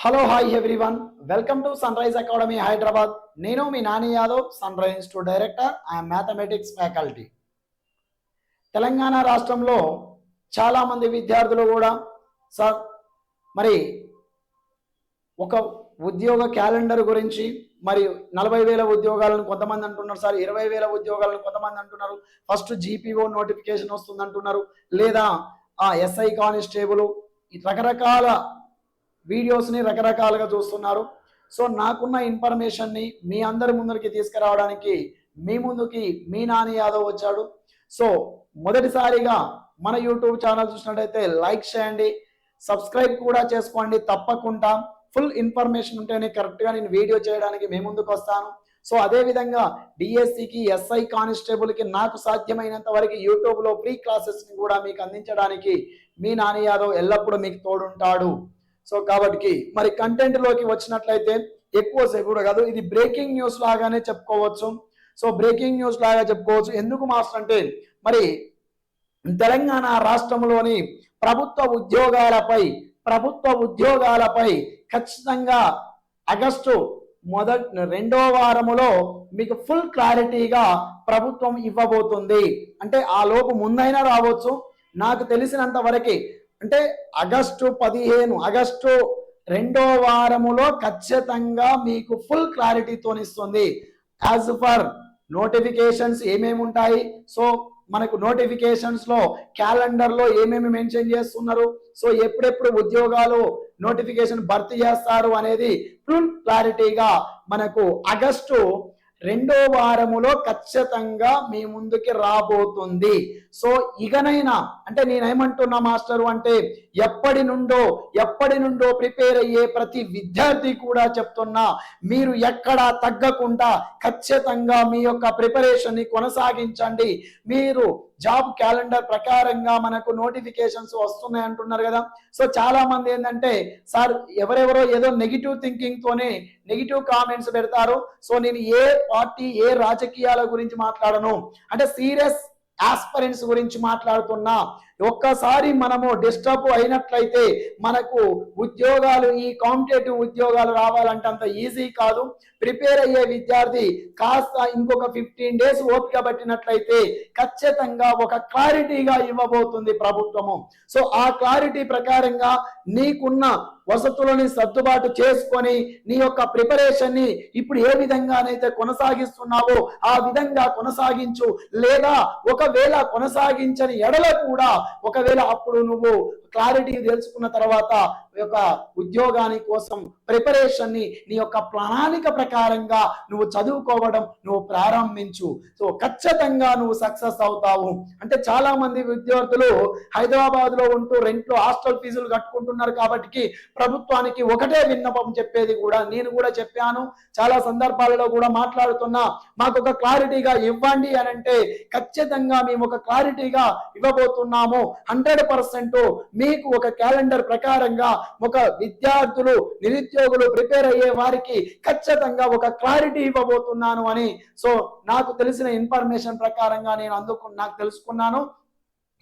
Hello hi everyone welcome to Sunrise academy Hyderabad నేను మీ Nani Yadav Sunrise institute director I'm mathematics faculty Telangana రాష్ట్రంలో చాలామంది విద్యార్థులు కూడా sir మరి ఒక ఉద్యోగ క్యాలెండర్ గురించి మరి నలభై వేల ఉద్యోగాలను కొంతమంది అంటున్నారు సార్ ఇరవై వేల ఉద్యోగాలను కొంతమంది అంటున్నారు. ఫస్ట్ జీపీఓ నోటిఫికేషన్ వస్తుంది అంటున్నారు లేదా ఆ ఎస్ఐ కానిస్టేబుల్ రకరకాల వీడియోస్ని రకరకాలుగా చూస్తున్నారు. సో నాకున్న ఇన్ఫర్మేషన్ని మీ అందరి ముందరికి తీసుకురావడానికి మీ ముందుకి మీ నాని యాదవ్ వచ్చాడు. సో మొదటిసారిగా మన యూట్యూబ్ ఛానల్ చూసినట్టయితే లైక్ చేయండి సబ్స్క్రైబ్ కూడా చేసుకోండి తప్పకుండా. ఫుల్ ఇన్ఫర్మేషన్ ఉంటేనే కరెక్ట్గా నేను వీడియో చేయడానికి మీ ముందుకు వస్తాను. సో అదేవిధంగా డిఎస్సికి ఎస్ఐ కానిస్టేబుల్కి నాకు సాధ్యమైనంత వరకు యూట్యూబ్లో ఫ్రీ క్లాసెస్ని కూడా మీకు అందించడానికి మీ నాని యాదవ్ ఎల్లప్పుడూ మీకు తోడుంటాడు. సో కాబట్టి మరి కంటెంట్లోకి వచ్చినట్లయితే ఎక్కువసేపు కూడా కాదు ఇది బ్రేకింగ్ న్యూస్ లాగానే చెప్పుకోవచ్చు. సో బ్రేకింగ్ న్యూస్ లాగా చెప్పుకోవచ్చు. ఎందుకు మాస్టర్ అంటే మరి తెలంగాణ రాష్ట్రంలోని ప్రభుత్వ ఉద్యోగాలపై ప్రభుత్వ ఉద్యోగాలపై ఖచ్చితంగా ఆగస్టు మొదటి రెండో వారములో మీకు ఫుల్ క్లారిటీగా ప్రభుత్వం ఇవ్వబోతుంది. అంటే ఆ లోపు ముందైనా రావచ్చు. నాకు తెలిసినంత వరకు అంటే ఆగస్టు పదిహేను ఆగస్టు రెండో వారములో ఖచ్చితంగా మీకు ఫుల్ క్లారిటీతోనిస్తుంది యాజ్ ఫర్ నోటిఫికేషన్స్ ఏమేమి ఉంటాయి? సో మనకు నోటిఫికేషన్స్లో క్యాలెండర్లో ఏమేమి మెన్షన్ చేస్తున్నారు? సో ఎప్పుడెప్పుడు ఉద్యోగాలు నోటిఫికేషన్ భర్తీ చేస్తారు అనేది ఫుల్ క్లారిటీగా మనకు ఆగస్టు రెండో వారములో ఖచ్చితంగా మీ ముందుకి రాబోతుంది. సో ఇకనైనా అంటే నేనేమంటున్నా మాస్టరు అంటే ఎప్పటి నుండో ఎప్పటి నుండో ప్రిపేర్ అయ్యే ప్రతి విద్యార్థి కూడా చెప్తున్నా మీరు ఎక్కడా తగ్గకుండా ఖచ్చితంగా మీ యొక్క ప్రిపరేషన్ని కొనసాగించండి. మీరు జాబ్ క్యాలెండర్ ప్రకారంగా మనకు నోటిఫికేషన్స్ వస్తున్నాయి అంటున్నారు కదా. సో చాలా మంది ఏంటంటే సార్ ఎవరెవరో ఏదో నెగిటివ్ థింకింగ్ తోనే నెగిటివ్ కామెంట్స్ పెడతారు. సో నేను ఏ పార్టీ ఏ రాజకీయాల గురించి మాట్లాడను? అంటే సీరియస్ ఆస్పరెంట్స్ గురించి మాట్లాడుతున్నా. ఒక్కసారి మనము డిస్టర్బ్ అయినట్లయితే మనకు ఉద్యోగాలు ఈ కాంపిటేటివ్ ఉద్యోగాలు రావాలంటే అంత ఈజీ కాదు. ప్రిపేర్ అయ్యే విద్యార్థి కాస్త ఇంకొక ఫిఫ్టీన్ డేస్ ఓపిక పట్టినట్లయితే ఖచ్చితంగా ఒక క్లారిటీగా ఇవ్వబోతుంది ప్రభుత్వము. సో ఆ క్లారిటీ ప్రకారంగా నీకున్న వసతులని సర్దుబాటు చేసుకొని నీ యొక్క ప్రిపరేషన్ని ఇప్పుడు ఏ విధంగానైతే కొనసాగిస్తున్నావో ఆ విధంగా కొనసాగించు. లేదా ఒకవేళ కొనసాగించని ఎడల కూడా ఒకవేళ అప్పుడు నువ్వు క్లారిటీ తెలుసుకున్న తర్వాత యొక్క ఉద్యోగాని కోసం ప్రిపరేషన్ని నీ యొక్క ప్రణాళిక ప్రకారంగా నువ్వు చదువుకోవడం నువ్వు ప్రారంభించు. సో ఖచ్చితంగా నువ్వు సక్సెస్ అవుతావు. అంటే చాలా మంది విద్యార్థులు హైదరాబాద్లో ఉంటూ రెంట్లో హాస్టల్ ఫీజులు కట్టుకుంటున్నారు కాబట్టి ప్రభుత్వానికి ఒకటే విన్నపం చెప్పేది కూడా నేను కూడా చెప్పాను చాలా సందర్భాలలో కూడా మాట్లాడుతున్నా మాకు ఒక క్లారిటీగా ఇవ్వండి అని అంటే ఖచ్చితంగా మేము ఒక క్లారిటీగా ఇవ్వబోతున్నాము. హండ్రెడ్ పర్సెంట్ మీకు ఒక క్యాలెండర్ ప్రకారంగా ఒక విద్యార్థులు నిరుద్యోగులు ప్రిపేర్ అయ్యే వారికి ఖచ్చితంగా ఒక క్లారిటీ ఇవ్వబోతున్నాను అని. సో నాకు తెలిసిన ఇన్ఫర్మేషన్ ప్రకారంగా నేను అందుకు నాకు తెలుసుకున్నాను.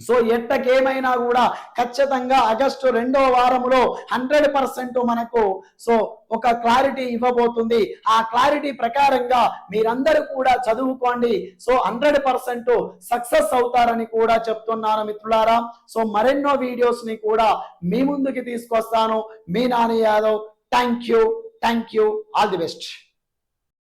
సో ఎట్టకేమైనా కూడా ఖచ్చితంగా ఆగస్టు రెండో వారంలో హండ్రెడ్ పర్సెంట్ మనకు సో ఒక క్లారిటీ ఇవ్వబోతుంది. ఆ క్లారిటీ ప్రకారంగా మీరందరూ కూడా చదువుకోండి. సో హండ్రెడ్ పర్సెంట్ సక్సెస్ అవుతారని కూడా చెప్తున్నాను మిత్రులారా. సో మరెన్నో వీడియోస్ని కూడా మీ ముందుకి తీసుకొస్తాను. మీ Nani Yadav thank you thank you all the best.